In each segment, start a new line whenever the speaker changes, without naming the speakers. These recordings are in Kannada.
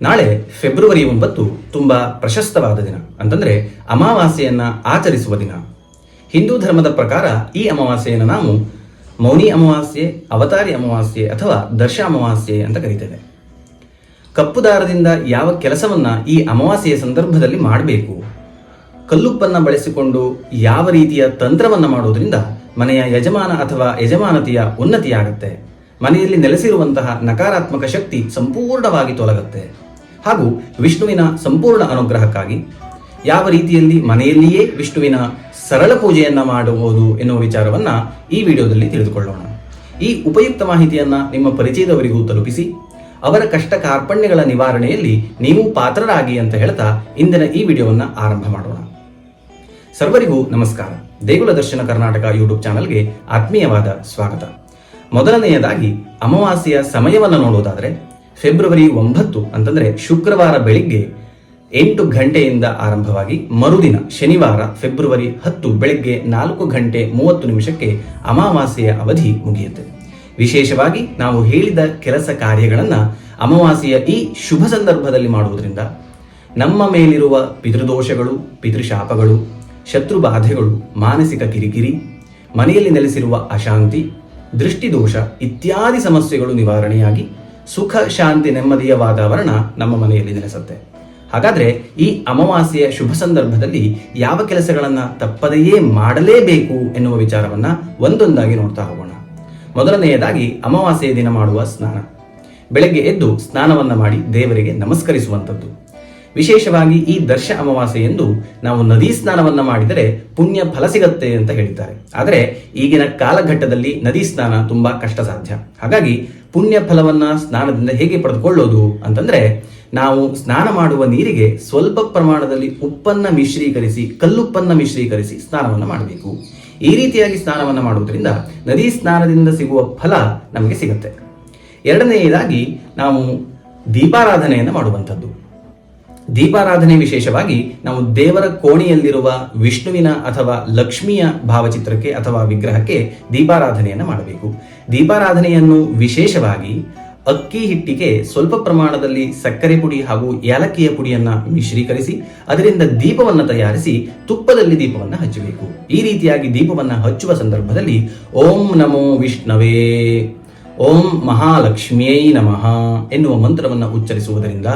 ನಾಳೆ ಫೆಬ್ರವರಿ ಒಂಬತ್ತು ತುಂಬಾ ಪ್ರಶಸ್ತವಾದ ದಿನ. ಅಂತಂದ್ರೆ ಅಮಾವಾಸ್ಯೆಯನ್ನು ಆಚರಿಸುವ ದಿನ. ಹಿಂದೂ ಧರ್ಮದ ಪ್ರಕಾರ ಈ ಅಮಾವಾಸ್ಯೆಯನ್ನು ನಾವು ಮೌನಿ ಅಮಾವಾಸ್ಯೆ, ಅವತಾರಿ ಅಮಾವಾಸ್ಯೆ ಅಥವಾ ದರ್ಶ ಅಮಾವಾಸ್ಯೆ ಅಂತ ಕರೀತೇವೆ. ಕಪ್ಪು ದಾರದಿಂದ ಯಾವ ಕೆಲಸವನ್ನ ಈ ಅಮಾವಾಸ್ಯೆಯ ಸಂದರ್ಭದಲ್ಲಿ ಮಾಡಬೇಕು? ಕಲ್ಲುಪ್ಪನ್ನ ಬಳಸಿಕೊಂಡು ಯಾವ ರೀತಿಯ ತಂತ್ರವನ್ನ ಮಾಡೋದರಿಂದ ಮನೆಯ ಯಜಮಾನ ಅಥವಾ ಯಜಮಾನತೆಯ ಉನ್ನತಿಯಾಗುತ್ತೆ? ಮನೆಯಲ್ಲಿ ನೆಲೆಸಿರುವಂತಹ ನಕಾರಾತ್ಮಕ ಶಕ್ತಿ ಸಂಪೂರ್ಣವಾಗಿ ತೊಲಗುತ್ತೆ. ಹಾಗೂ ವಿಷ್ಣುವಿನ ಸಂಪೂರ್ಣ ಅನುಗ್ರಹಕ್ಕಾಗಿ ಯಾವ ರೀತಿಯಲ್ಲಿ ಮನೆಯಲ್ಲಿಯೇ ವಿಷ್ಣುವಿನ ಸರಳ ಪೂಜೆಯನ್ನ ಮಾಡಬಹುದು ಎನ್ನುವ ವಿಚಾರವನ್ನ ಈ ವಿಡಿಯೋದಲ್ಲಿ ತಿಳಿದುಕೊಳ್ಳೋಣ. ಈ ಉಪಯುಕ್ತ ಮಾಹಿತಿಯನ್ನ ನಿಮ್ಮ ಪರಿಚಯದವರಿಗೂ ತಲುಪಿಸಿ, ಅವರ ಕಷ್ಟ ಕಾರ್ಪಣ್ಯಗಳ ನಿವಾರಣೆಯಲ್ಲಿ ನೀವು ಪಾತ್ರರಾಗಿ ಅಂತ ಹೇಳ್ತಾ ಇಂದಿನ ಈ ವಿಡಿಯೋವನ್ನ ಆರಂಭ ಮಾಡೋಣ. ಸರ್ವರಿಗೂ ನಮಸ್ಕಾರ. ದೇಗುಲ ದರ್ಶನ ಕರ್ನಾಟಕ ಯೂಟ್ಯೂಬ್ ಚಾನಲ್ಗೆ ಆತ್ಮೀಯವಾದ ಸ್ವಾಗತ. ಮೊದಲನೆಯದಾಗಿ, ಅಮಾವಾಸ್ಯೆಯ ಸಮಯವನ್ನು ನೋಡುವುದಾದರೆ ಫೆಬ್ರವರಿ ಒಂಬತ್ತು ಅಂತಂದ್ರೆ ಶುಕ್ರವಾರ ಬೆಳಿಗ್ಗೆ ಎಂಟು ಗಂಟೆಯಿಂದ ಆರಂಭವಾಗಿ ಮರುದಿನ ಶನಿವಾರ ಫೆಬ್ರವರಿ ಹತ್ತು ಬೆಳಗ್ಗೆ ನಾಲ್ಕು ಗಂಟೆ ಮೂವತ್ತು ನಿಮಿಷಕ್ಕೆ ಅಮಾವಾಸ್ಯೆಯ ಅವಧಿ ಮುಗಿಯುತ್ತೆ. ವಿಶೇಷವಾಗಿ ನಾವು ಹೇಳಿದ ಕೆಲಸ ಕಾರ್ಯಗಳನ್ನ ಅಮಾವಾಸ್ಯೆಯ ಈ ಶುಭ ಸಂದರ್ಭದಲ್ಲಿ ಮಾಡುವುದರಿಂದ ನಮ್ಮ ಮೇಲಿರುವ ಪಿತೃದೋಷಗಳು, ಪಿತೃಶಾಪಗಳು ಶತ್ರು ಬಾಧೆಗಳು ಮಾನಸಿಕ ಕಿರಿಕಿರಿ, ಮನೆಯಲ್ಲಿ ನೆಲೆಸಿರುವ ಅಶಾಂತಿ, ದೃಷ್ಟಿದೋಷ ಇತ್ಯಾದಿ ಸಮಸ್ಯೆಗಳು ನಿವಾರಣೆಯಾಗಿ ಸುಖ, ಶಾಂತಿ, ನೆಮ್ಮದಿಯ ವಾತಾವರಣ ನಮ್ಮ ಮನೆಯಲ್ಲಿ ನೆಲೆಸುತ್ತೆ. ಹಾಗಾದ್ರೆ ಈ ಅಮಾವಾಸ್ಯೆಯ ಶುಭ ಸಂದರ್ಭದಲ್ಲಿ ಯಾವ ಕೆಲಸಗಳನ್ನ ತಪ್ಪದೆಯೇ ಮಾಡಲೇಬೇಕು ಎನ್ನುವ ವಿಚಾರವನ್ನ ಒಂದೊಂದಾಗಿ ನೋಡ್ತಾ ಹೋಗೋಣ. ಮೊದಲನೆಯದಾಗಿ ಅಮಾವಾಸ್ಯೆಯ ದಿನ ಮಾಡುವ ಸ್ನಾನ. ಬೆಳಗ್ಗೆ ಎದ್ದು ಸ್ನಾನವನ್ನ ಮಾಡಿ ದೇವರಿಗೆ ನಮಸ್ಕರಿಸುವಂಥದ್ದು. ವಿಶೇಷವಾಗಿ ಈ ದರ್ಶ ಅಮಾವಾಸ್ಯೆ ಎಂದು ನಾವು ನದಿ ಸ್ನಾನವನ್ನ ಮಾಡಿದರೆ ಪುಣ್ಯ ಫಲ ಸಿಗತ್ತೆ ಅಂತ ಹೇಳಿದ್ದಾರೆ. ಆದರೆ ಈಗಿನ ಕಾಲಘಟ್ಟದಲ್ಲಿ ನದಿ ಸ್ನಾನ ತುಂಬಾ ಕಷ್ಟ ಸಾಧ್ಯ ಹಾಗಾಗಿ ಪುಣ್ಯ ಫಲವನ್ನ ಸ್ನಾನದಿಂದ ಹೇಗೆ ಪಡೆದುಕೊಳ್ಳೋದು ಅಂತಂದ್ರೆ ನಾವು ಸ್ನಾನ ಮಾಡುವ ನೀರಿಗೆ ಸ್ವಲ್ಪ ಪ್ರಮಾಣದಲ್ಲಿ ಉಪ್ಪನ್ನ ಮಿಶ್ರೀಕರಿಸಿ, ಕಲ್ಲುಪ್ಪನ್ನ ಮಿಶ್ರೀಕರಿಸಿ ಸ್ನಾನವನ್ನ ಮಾಡಬೇಕು. ಈ ರೀತಿಯಾಗಿ ಸ್ನಾನವನ್ನ ಮಾಡುವುದರಿಂದ ನದಿ ಸ್ನಾನದಿಂದ ಸಿಗುವ ಫಲ ನಮಗೆ ಸಿಗುತ್ತೆ. ಎರಡನೆಯದಾಗಿ ನಾವು ದೀಪಾರಾಧನೆಯನ್ನು ಮಾಡುವಂಥದ್ದು. ದೀಪಾರಾಧನೆ ವಿಶೇಷವಾಗಿ ನಾವು ದೇವರ ಕೋಣೆಯಲ್ಲಿರುವ ವಿಷ್ಣುವಿನ ಅಥವಾ ಲಕ್ಷ್ಮಿಯ ಭಾವಚಿತ್ರಕ್ಕೆ ಅಥವಾ ವಿಗ್ರಹಕ್ಕೆ ದೀಪಾರಾಧನೆಯನ್ನು ಮಾಡಬೇಕು. ದೀಪಾರಾಧನೆಯನ್ನು ವಿಶೇಷವಾಗಿ ಅಕ್ಕಿ ಹಿಟ್ಟಿಗೆ ಸ್ವಲ್ಪ ಪ್ರಮಾಣದಲ್ಲಿ ಸಕ್ಕರೆ ಪುಡಿ ಹಾಗೂ ಏಲಕ್ಕಿಯ ಪುಡಿಯನ್ನ ಮಿಶ್ರೀಕರಿಸಿ, ಅದರಿಂದ ದೀಪವನ್ನು ತಯಾರಿಸಿ ತುಪ್ಪದಲ್ಲಿ ದೀಪವನ್ನು ಹಚ್ಚಬೇಕು. ಈ ರೀತಿಯಾಗಿ ದೀಪವನ್ನು ಹಚ್ಚುವ ಸಂದರ್ಭದಲ್ಲಿ ಓಂ ನಮೋ ವಿಷ್ಣವೇ. ಓಂ ಮಹಾಲಕ್ಷ್ಮಿಯೈ ನಮಃ ಎನ್ನುವ ಮಂತ್ರವನ್ನು ಉಚ್ಚರಿಸುವುದರಿಂದ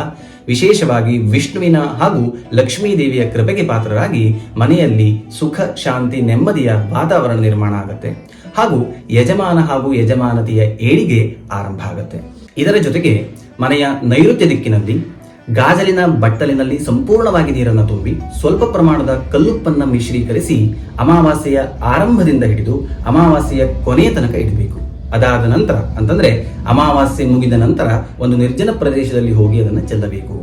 ವಿಶೇಷವಾಗಿ ವಿಷ್ಣುವಿನ ಹಾಗೂ ಲಕ್ಷ್ಮೀ ದೇವಿಯ ಕೃಪೆಗೆ ಪಾತ್ರರಾಗಿ ಮನೆಯಲ್ಲಿ ಸುಖ, ಶಾಂತಿ, ನೆಮ್ಮದಿಯ ವಾತಾವರಣ ನಿರ್ಮಾಣ ಆಗುತ್ತೆ. ಹಾಗೂ ಯಜಮಾನ ಹಾಗೂ ಯಜಮಾನತೆಯ ಏಳಿಗೆ ಆರಂಭ ಆಗುತ್ತೆ. ಇದರ ಜೊತೆಗೆ ಮನೆಯ ನೈಋತ್ಯ ದಿಕ್ಕಿನಲ್ಲಿ ಗಾಜಲಿನ ಬಟ್ಟಲಿನಲ್ಲಿ ಸಂಪೂರ್ಣವಾಗಿ ನೀರನ್ನು ತುಂಬಿ ಸ್ವಲ್ಪ ಪ್ರಮಾಣದ ಕಲ್ಲುಪ್ಪನ್ನ ಮಿಶ್ರೀಕರಿಸಿ ಅಮಾವಾಸ್ಯೆಯ ಆರಂಭದಿಂದ ಹಿಡಿದು ಅಮಾವಾಸ್ಯೆಯ ಕೊನೆಯ ತನಕ ಇಡಬೇಕು. ಅದಾದ ನಂತರ, ಅಂತಂದ್ರೆ ಅಮಾವಾಸ್ಯೆ ಮುಗಿದ ನಂತರ ಒಂದು ನಿರ್ಜನ ಪ್ರದೇಶದಲ್ಲಿ ಹೋಗಿ ಅದನ್ನು ಚೆಲ್ಲಬೇಕು.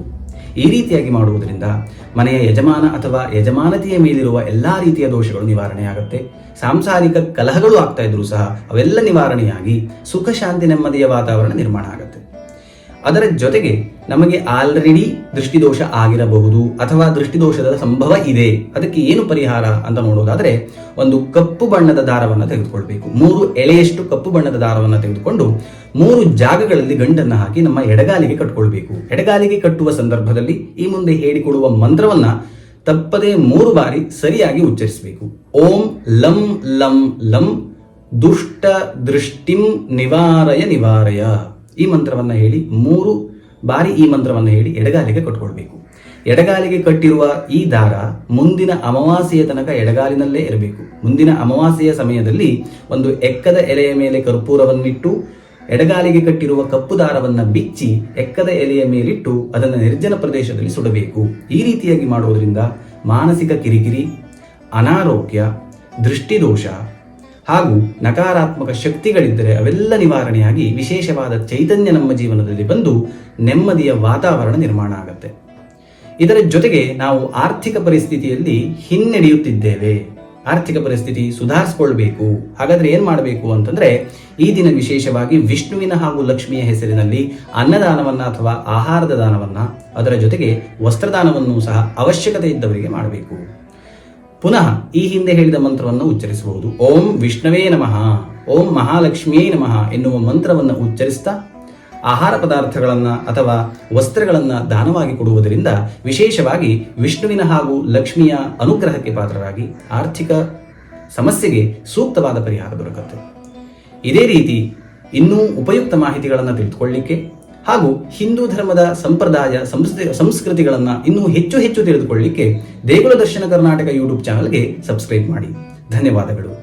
ಈ ರೀತಿಯಾಗಿ ಮಾಡುವುದರಿಂದ ಮನೆಯ ಯಜಮಾನ ಅಥವಾ ಯಜಮಾನತೆಯ ಮೇಲಿರುವ ಎಲ್ಲಾ ರೀತಿಯ ದೋಷಗಳು ನಿವಾರಣೆಯಾಗುತ್ತೆ ಸಾಂಸಾರಿಕ ಕಲಹಗಳು ಆಗ್ತಾ ಇದ್ರು ಸಹ ಅವೆಲ್ಲ ನಿವಾರಣೆಯಾಗಿ ಸುಖ ಶಾಂತಿ ನೆಮ್ಮದಿಯ ವಾತಾವರಣ ನಿರ್ಮಾಣ ಆಗುತ್ತೆ. ಅದರ ಜೊತೆಗೆ ನಮಗೆ ಆಲ್ರೆಡಿ ದೃಷ್ಟಿದೋಷ ಆಗಿರಬಹುದು ಅಥವಾ ದೃಷ್ಟಿದೋಷದ ಸಂಭವ ಇದೆ. ಅದಕ್ಕೆ ಏನು ಪರಿಹಾರ ಅಂತ ನೋಡೋದಾದ್ರೆ ಒಂದು ಕಪ್ಪು ಬಣ್ಣದ ದಾರವನ್ನು ತೆಗೆದುಕೊಳ್ಬೇಕು. ಮೂರು ಎಳೆಯಷ್ಟು ಕಪ್ಪು ಬಣ್ಣದ ದಾರವನ್ನು ತೆಗೆದುಕೊಂಡು ಮೂರು ಜಾಗಗಳಲ್ಲಿ ಗಂಟನ್ನು ಹಾಕಿ ನಮ್ಮ ಎಡಗಾಲಿಗೆ ಕಟ್ಟಿಕೊಳ್ಬೇಕು ಎಡಗಾಲಿಗೆ ಕಟ್ಟುವ ಸಂದರ್ಭದಲ್ಲಿ ಈ ಮುಂದೆ ಹೇಳಿಕೊಡುವ ಮಂತ್ರವನ್ನ ತಪ್ಪದೆ ಮೂರು ಬಾರಿ ಸರಿಯಾಗಿ ಉಚ್ಚರಿಸಬೇಕು. ಓಂ ಲಂ ಲಂ ಲಂ ದುಷ್ಟ ದೃಷ್ಟಿಂ ನಿವಾರಯ ನಿವಾರಯ. ಈ ಮಂತ್ರವನ್ನು ಹೇಳಿ, ಮೂರು ಬಾರಿ ಈ ಮಂತ್ರವನ್ನು ಹೇಳಿ ಎಡಗಾಲಿಗೆ ಕಟ್ಕೊಳ್ಬೇಕು. ಎಡಗಾಲಿಗೆ ಕಟ್ಟಿರುವ ಈ ದಾರ ಮುಂದಿನ ಅಮಾವಾಸ್ಯೆಯ ತನಕ ಎಡಗಾಲಿನಲ್ಲೇ ಇರಬೇಕು. ಮುಂದಿನ ಅಮಾವಾಸ್ಯೆಯ ಸಮಯದಲ್ಲಿ ಒಂದು ಎಕ್ಕದ ಎಲೆಯ ಮೇಲೆ ಕರ್ಪೂರವನ್ನಿಟ್ಟು, ಎಡಗಾಲಿಗೆ ಕಟ್ಟಿರುವ ಕಪ್ಪು ದಾರವನ್ನು ಬಿಚ್ಚಿ, ಎಕ್ಕದ ಎಲೆಯ ಮೇಲಿಟ್ಟು ಅದನ್ನು ನಿರ್ಜನ ಪ್ರದೇಶದಲ್ಲಿ ಸುಡಬೇಕು. ಈ ರೀತಿಯಾಗಿ ಮಾಡುವುದರಿಂದ ಮಾನಸಿಕ ಕಿರಿಕಿರಿ, ಅನಾರೋಗ್ಯ, ದೃಷ್ಟಿದೋಷ ಹಾಗೂ ನಕಾರಾತ್ಮಕ ಶಕ್ತಿಗಳಿದ್ದರೆ ಅವೆಲ್ಲ ನಿವಾರಣೆಯಾಗಿ ವಿಶೇಷವಾದ ಚೈತನ್ಯ ನಮ್ಮ ಜೀವನದಲ್ಲಿ ಬಂದು ನೆಮ್ಮದಿಯ ವಾತಾವರಣ ನಿರ್ಮಾಣ ಆಗುತ್ತೆ. ಇದರ ಜೊತೆಗೆ ನಾವು ಆರ್ಥಿಕ ಪರಿಸ್ಥಿತಿಯಲ್ಲಿ ಹಿನ್ನಡೆಯುತ್ತಿದ್ದೇವೆ. ಆರ್ಥಿಕ ಪರಿಸ್ಥಿತಿ ಸುಧಾರಿಸ್ಕೊಳ್ಬೇಕು. ಹಾಗಾದ್ರೆ ಏನು ಮಾಡಬೇಕು ಅಂತಂದ್ರೆ ಈ ದಿನ ವಿಶೇಷವಾಗಿ ವಿಷ್ಣುವಿನ ಹಾಗೂ ಲಕ್ಷ್ಮಿಯ ಹೆಸರಿನಲ್ಲಿ ಅನ್ನದಾನವನ್ನ ಅಥವಾ ಆಹಾರದ ದಾನವನ್ನ, ಅದರ ಜೊತೆಗೆ ವಸ್ತ್ರದಾನವನ್ನು ಸಹ ಅವಶ್ಯಕತೆ ಇದ್ದವರಿಗೆ ಮಾಡಬೇಕು. ಪುನಃ ಈ ಹಿಂದೆ ಹೇಳಿದ ಮಂತ್ರವನ್ನು ಉಚ್ಚರಿಸಬಹುದು. ಓಂ ವಿಷ್ಣವೇ ನಮಃ, ಓಂ ಮಹಾಲಕ್ಷ್ಮಿಯೇ ನಮಃ ಎನ್ನುವ ಮಂತ್ರವನ್ನು ಉಚ್ಚರಿಸ್ತಾ ಆಹಾರ ಪದಾರ್ಥಗಳನ್ನು ಅಥವಾ ವಸ್ತ್ರಗಳನ್ನು ದಾನವಾಗಿ ಕೊಡುವುದರಿಂದ ವಿಶೇಷವಾಗಿ ವಿಷ್ಣುವಿನ ಹಾಗೂ ಲಕ್ಷ್ಮಿಯ ಅನುಗ್ರಹಕ್ಕೆ ಪಾತ್ರರಾಗಿ ಆರ್ಥಿಕ ಸಮಸ್ಯೆಗೆ ಸೂಕ್ತವಾದ ಪರಿಹಾರ ದೊರಕುತ್ತೆ. ಇದೇ ರೀತಿ ಇನ್ನೂ ಉಪಯುಕ್ತ ಮಾಹಿತಿಗಳನ್ನು ತಿಳಿದುಕೊಳ್ಳಿಕ್ಕೆ ಹಾಗೂ ಹಿಂದೂ ಧರ್ಮದ ಸಂಪ್ರದಾಯ, ಸಂಸ್ಕೃತಿ, ಸಂಸ್ಕೃತಿಗಳನ್ನು ಇನ್ನೂ ಹೆಚ್ಚು ಹೆಚ್ಚು ತಿಳಿದುಕೊಳ್ಳಲಿಕ್ಕೆ ದೇಗುಲ ದರ್ಶನ ಕರ್ನಾಟಕ ಯೂಟ್ಯೂಬ್ ಚಾನಲ್ಗೆ ಸಬ್ಸ್ಕ್ರೈಬ್ ಮಾಡಿ. ಧನ್ಯವಾದಗಳು.